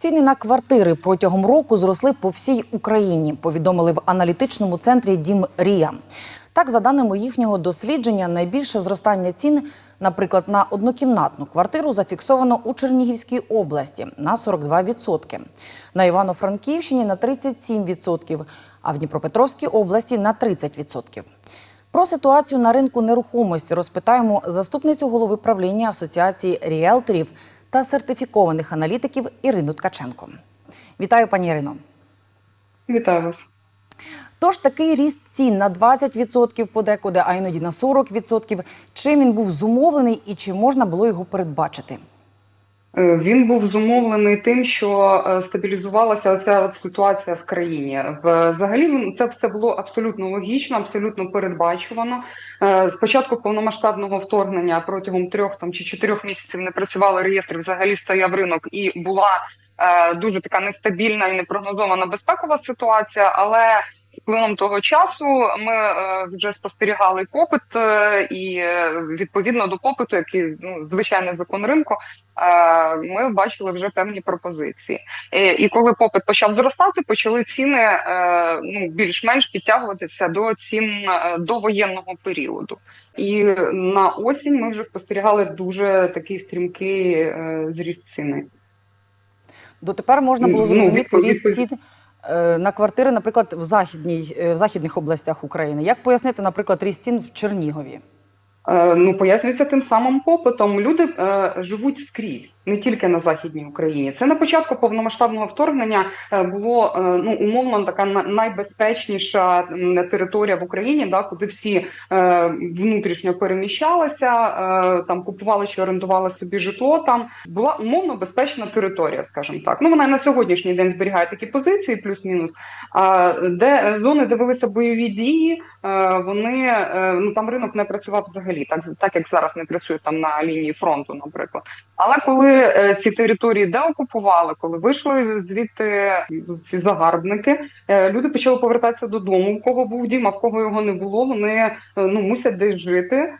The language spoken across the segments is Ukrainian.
Ціни на квартири протягом року зросли по всій Україні. Повідомили в аналітичному центрі Дім Рія. Так, за даними їхнього дослідження, найбільше зростання цін, наприклад, на однокімнатну квартиру зафіксовано у Чернігівській області на 42%, на Івано-Франківщині на 37%, а в Дніпропетровській області на 30%. Про ситуацію на ринку нерухомості розпитаємо заступницю голови правління Асоціації ріелторів та сертифікованих аналітиків Ірину Ткаченко. Вітаю, пані Ірино. Вітаю вас. Тож такий ріст цін на 20% подекуди, а іноді на 40%. Чим він був зумовлений і чи можна було його передбачити? Е, Він був зумовлений тим, що е, стабілізувалася оця ситуація в країні. Взагалі це все було абсолютно логічно, абсолютно передбачувано. Е, Спочатку повномасштабного вторгнення протягом трьох там чи чотирьох місяців не працювали реєстри, взагалі стояв ринок, і була дуже така нестабільна і непрогнозована безпекова ситуація, але Плином того часу ми е, вже спостерігали попит, е, і е, відповідно до попиту, який ну звичайний закон ринку, ми бачили вже певні пропозиції. І коли попит почав зростати, почали ціни ну більш-менш підтягуватися до цін до воєнного періоду. І на осінь ми вже спостерігали дуже такий стрімкий зріст ціни. Дотепер можна було Ну, зрозуміти відповідь- ріст цін на квартири, наприклад, в західній е, в західних областях України. Як пояснити, наприклад, ріст цін в Чернігові? Е, Ну, пояснюється тим самим попитом. Люди е, живуть скрізь, не тільки на західній Україні. Це на початку повномасштабного вторгнення е, було е, ну умовно така на- найбезпечніша територія в Україні, да, куди всі е, внутрішньо переміщалися, там купували чи орендували собі житло. Там була умовно безпечна територія, скажімо так. Ну вона на сьогоднішній день зберігає такі позиції, плюс-мінус. А де зони, де велися бойові дії, вони ну там ринок не працював взагалі, так так як зараз не працює там на лінії фронту, наприклад. Але коли е, ці території деокупували, коли вийшли звідти ці загарбники, е, люди почали повертатися додому. У кого був дім, а в кого його не було, вони е, ну мусять десь жити,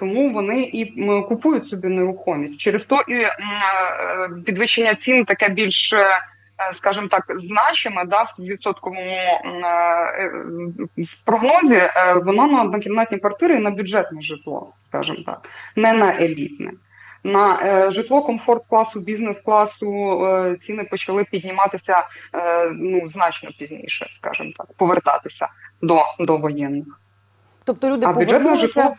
тому вони і купують собі нерухомість. Через то і підвищення цін таке більш. скажімо так, значиме, да, в відсотковому в прогнозі, воно на однокімнатні квартири і на бюджетне житло, скажімо так, не на елітне. На е, житло комфорт класу, бізнес класу е, ціни почали підніматися е, ну значно пізніше, скажімо так, повертатися до, до воєнних. Тобто люди А повернулися, житло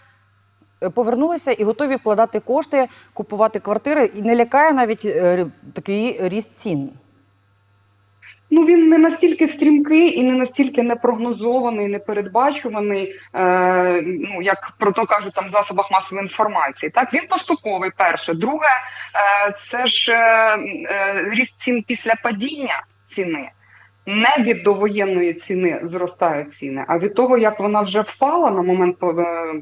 повернулися і готові вкладати кошти, купувати квартири, і не лякає навіть е, такий ріст цін. Ну він не настільки стрімкий і не настільки непрогнозований, непередбачуваний, е, ну як про то кажуть там в засобах масової інформації. Так він поступовий. Перше, друге, е, це ж е, е, ріст цін після падіння ціни. Не від довоєнної ціни зростають ціни, а від того, як вона вже впала на момент е,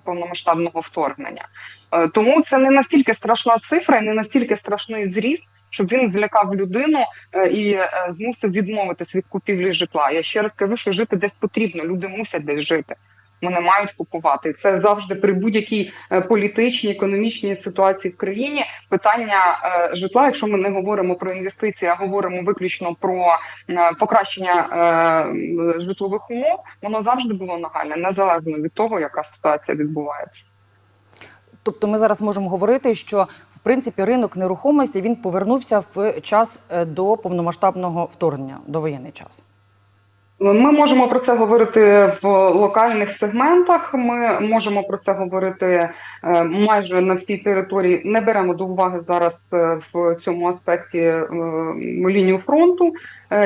повномасштабного вторгнення. Е, Тому це не настільки страшна цифра і не настільки страшний зріст, щоб він злякав людину е, і е, змусив відмовитись від купівлі житла. Я ще раз кажу, що жити десь потрібно. Люди мусять десь жити. Вони мають купувати. Це завжди при будь-якій е, політичній, економічній ситуації в країні. Питання житла, якщо ми не говоримо про інвестиції, а говоримо виключно про покращення житлових умов, воно завжди було нагальне, незалежно від того, яка ситуація відбувається. Тобто ми зараз можемо говорити, що принципі ринок нерухомості він повернувся в час е, до повномасштабного вторгнення, до воєнний час. Ми можемо про це говорити в локальних сегментах. Ми можемо про це говорити е, майже на всій території. Не беремо до уваги зараз е, в цьому аспекті лінію фронту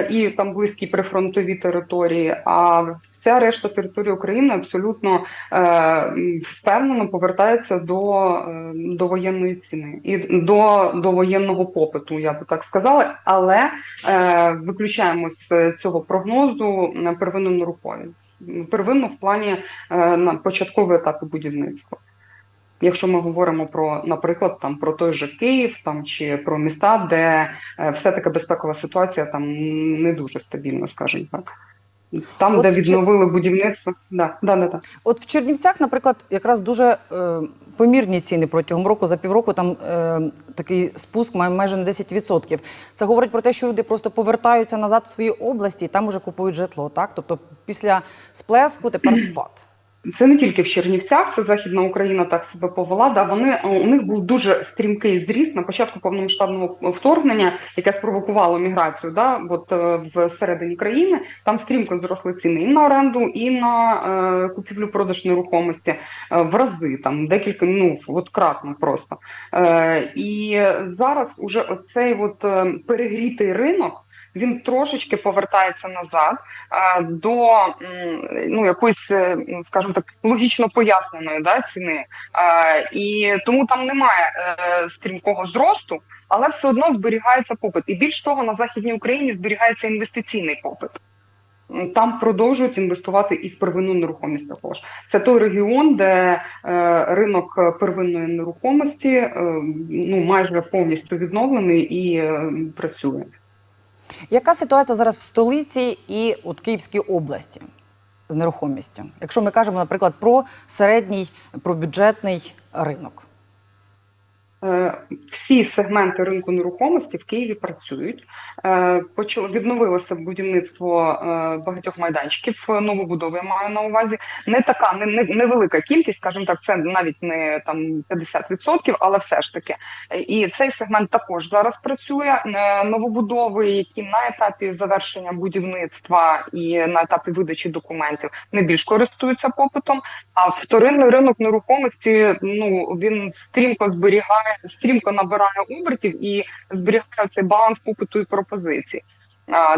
і там близькі прифронтові території. А вся решта території України абсолютно е, впевнено повертається до, е, до воєнної ціни і до, до воєнного попиту, я би так сказала. Але е, виключаємо з цього прогнозу на первинну нерухомість. Первинну в плані е, на початкові етапи будівництва. Якщо ми говоримо про, наприклад, там про той же Київ там чи про міста, де е, все таки безпекова ситуація там не дуже стабільна, скажімо так. Там, От де в Чер- відновили будівництво, да, да, да, да. От в Чернівцях, наприклад, якраз дуже е, помірні ціни протягом року. За півроку там е, такий спуск має майже на 10%. Це говорить про те, що люди просто повертаються назад в свої області і там уже купують житло. Так, тобто після сплеску тепер спад. Це не тільки в Чернівцях, це Західна Україна так себе повела. Да, вони у них був дуже стрімкий зріст на початку повномасштабного вторгнення, яке спровокувало міграцію. Да, от е, в середині країни там стрімко зросли ціни і на оренду, і на е, купівлю-продаж нерухомості е, в рази, там декілька ну от кратно просто. Е, і зараз уже оцей от е, перегрітий ринок. Він трошечки повертається назад е, до ну якоїсь, е, скажімо так, логічно поясненої да, ціни, Е, і тому там немає стрімкого зросту, але все одно зберігається попит. І більш того, на західній Україні зберігається інвестиційний попит. Там продовжують інвестувати і в первинну нерухомість також. Це той регіон, де е, ринок первинної нерухомості е, ну майже повністю відновлений і е, працює. Яка ситуація зараз в столиці і от Київській області з нерухомістю? Якщо ми кажемо, наприклад, про середній, про бюджетний ринок. Е, Всі сегменти ринку нерухомості в Києві працюють. Е, Почало відновилося будівництво е, багатьох майданчиків новобудови. Я маю на увазі не така не, не, невелика кількість, скажімо так, це навіть не там 50%, але все ж таки. І цей сегмент також зараз працює. Новобудови, які на етапі завершення будівництва і на етапі видачі документів не більш користуються попитом. А вторинний ринок нерухомості ну він стрімко зберігає, стрімко набирає обертів і зберігає цей баланс попиту і пропозиції.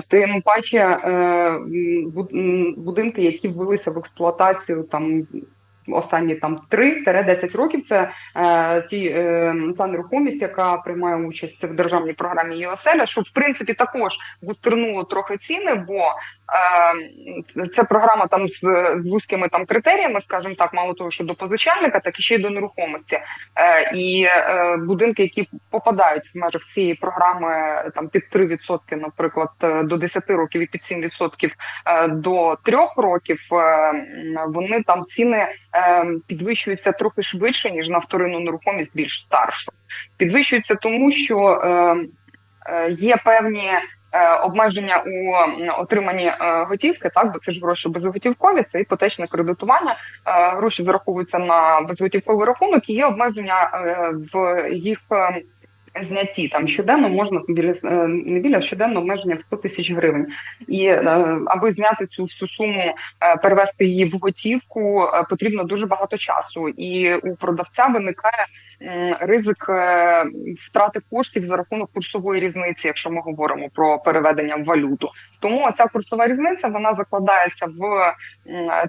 Тим паче е, будинки, які ввелися в експлуатацію там. Останні там 3-10 років це е, ті е, та нерухомість, яка приймає участь в державній програмі ЮОСЕЛЯ, що в принципі також бустернуло трохи ціни, бо е, ця програма там з, з вузькими там критеріями, скажімо так, мало того, що до позичальника, так і ще й до нерухомості. Е, і е, будинки, які попадають в межах цієї програми там під 3%, наприклад, е, до 10 років і під 7% е, до 3 років, е, вони там ціни е, підвищуються трохи швидше ніж на вторинну нерухомість більш старшу. Підвищується тому, що е, е, є певні. е, Обмеження у отриманні е, готівки, так бо це ж гроші безготівкові, це іпотечне кредитування. Гроші зараховуються на безготівковий рахунок, і є обмеження в їх знятті. Там щоденно можна біля е, біля щоденно обмеження в 100 тисяч гривень. І е, аби зняти цю всю суму, е, перевести її в готівку, потрібно дуже багато часу. І у продавця виникає ризик е, втрати коштів за рахунок курсової різниці, якщо ми говоримо про переведення в валюту. Тому ця курсова різниця вона закладається в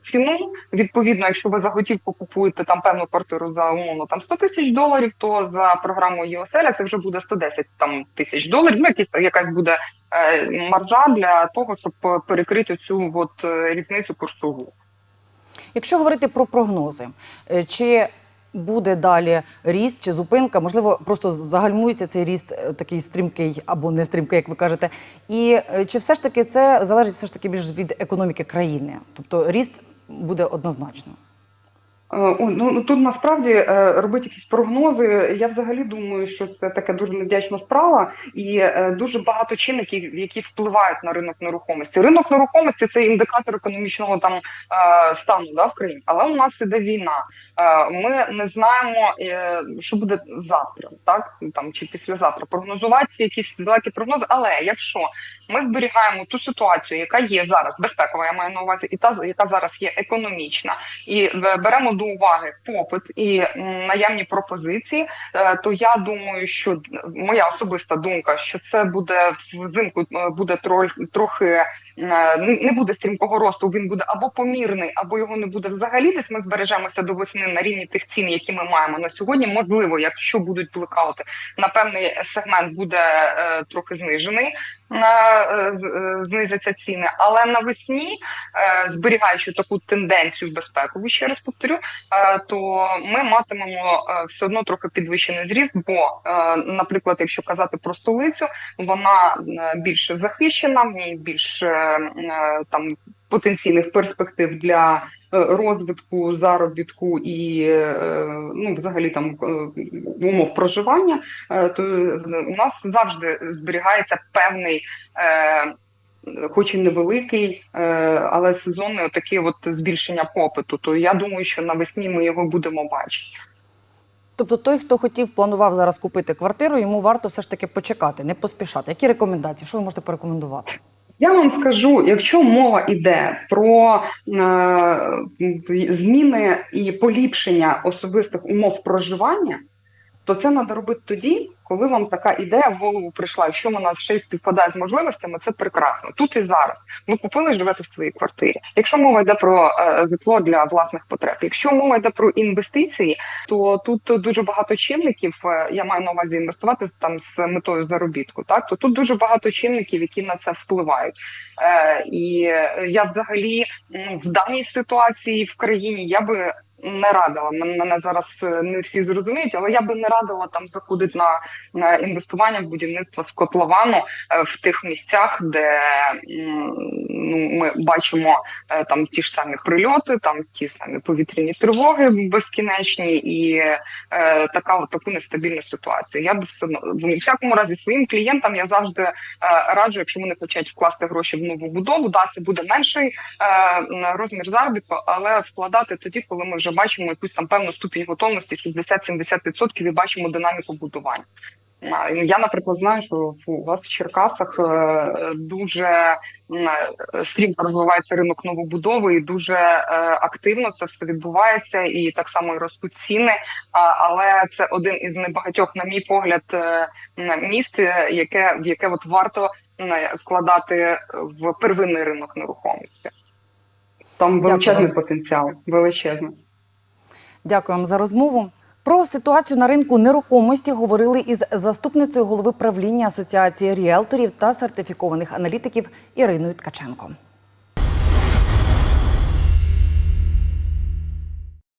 ціну. Відповідно, якщо ви за готівку купуєте там певну квартиру за умовно там 100 тисяч доларів, то за програмою ЄОСЕЛЯ це вже буде 110 там тисяч доларів. Ну якісь якась буде е, маржа для того, щоб перекрити цю от е, різницю курсову. Якщо говорити про прогнози, чи буде далі ріст чи зупинка? Можливо, просто загальмується цей ріст е, такий стрімкий або не стрімкий, як ви кажете. І е, чи все ж таки це залежить все ж таки більш від економіки країни? Тобто ріст буде однозначно. Е, Ну ну, тут насправді е, робити якісь прогнози. Я взагалі думаю, що це така дуже невдячна справа, і е, дуже багато чинників, які впливають на ринок нерухомості. Ринок нерухомості це індикатор економічного там стану да, в країні. Але у нас іде війна. Ми не знаємо, що буде завтра, так там чи післязавтра. Прогнозувати якісь далекі прогнози. Але якщо ми зберігаємо ту ситуацію, яка є зараз, безпекова, я маю на увазі, і та яка зараз є економічна, і беремо до уваги попит і наявні пропозиції, е, то я думаю, що моя особиста думка, що це буде взимку е, буде трохи е, не буде стрімкого росту. Він буде або помірний, або його не буде взагалі. Десь ми збережемося до весни на рівні тих цін, які ми маємо на сьогодні. Можливо, якщо будуть блекаути, на певний сегмент буде трохи знижений. е, Знизяться ціни, але навесні, зберігаючи таку тенденцію безпекову, ще раз повторю, то ми матимемо е, все одно трохи підвищений зріст. Бо, е, наприклад, якщо казати про столицю, вона е, більш захищена, в ній більш е, е, там потенційних перспектив для е, розвитку, заробітку і е, ну, взагалі там е, умов проживання, е, то е, у нас завжди зберігається певний. Хоч і невеликий, е, але сезонне таке от збільшення попиту. То я думаю, що навесні ми його будемо бачити. Тобто, той, хто хотів, планував зараз купити квартиру, йому варто все ж таки почекати, не поспішати. Які рекомендації? Що ви можете порекомендувати? Я вам скажу, якщо мова йде про е, зміни і поліпшення особистих умов проживання, то це треба робити тоді, коли вам така ідея в голову прийшла. Якщо вона ще й співпадає з можливостями, це прекрасно. Тут і зараз. Ви купили, живете в своїй квартирі. Якщо мова йде про е, житло для власних потреб, якщо мова йде про інвестиції, то тут дуже багато чинників. е, Я маю на увазі інвестувати там з метою заробітку. Так то тут дуже багато чинників, які на це впливають. Е, і я взагалі в даній ситуації в країні я би не радила. Мене зараз е, не всі зрозуміють, але я би не радила там заходити на, на інвестування в будівництво з котловану е, в тих місцях, де ну, ми бачимо е, там ті ж самі прильоти, там ті самі повітряні тривоги безкінечні і е, така таку нестабільну ситуацію. Я б все в всякому разі своїм клієнтам я завжди е, раджу, якщо вони хочуть вкласти гроші в нову будову, да, це буде менший е, розмір заробітку, але вкладати тоді, коли ми вже бачимо якусь там певну ступінь готовності, 60-70% і бачимо динаміку будування. Я, наприклад, знаю, що у вас в Черкасах е, дуже е, стрімко розвивається ринок новобудови, і дуже е, активно це все відбувається, і так само і ростуть ціни. Але це один із небагатьох, на мій погляд, міст, яке в яке от варто вкладати в первинний ринок нерухомості. Там величезний потенціал, величезний. Дякую вам за розмову. Про ситуацію на ринку нерухомості говорили із заступницею голови правління Асоціації ріелторів та сертифікованих аналітиків Іриною Ткаченко.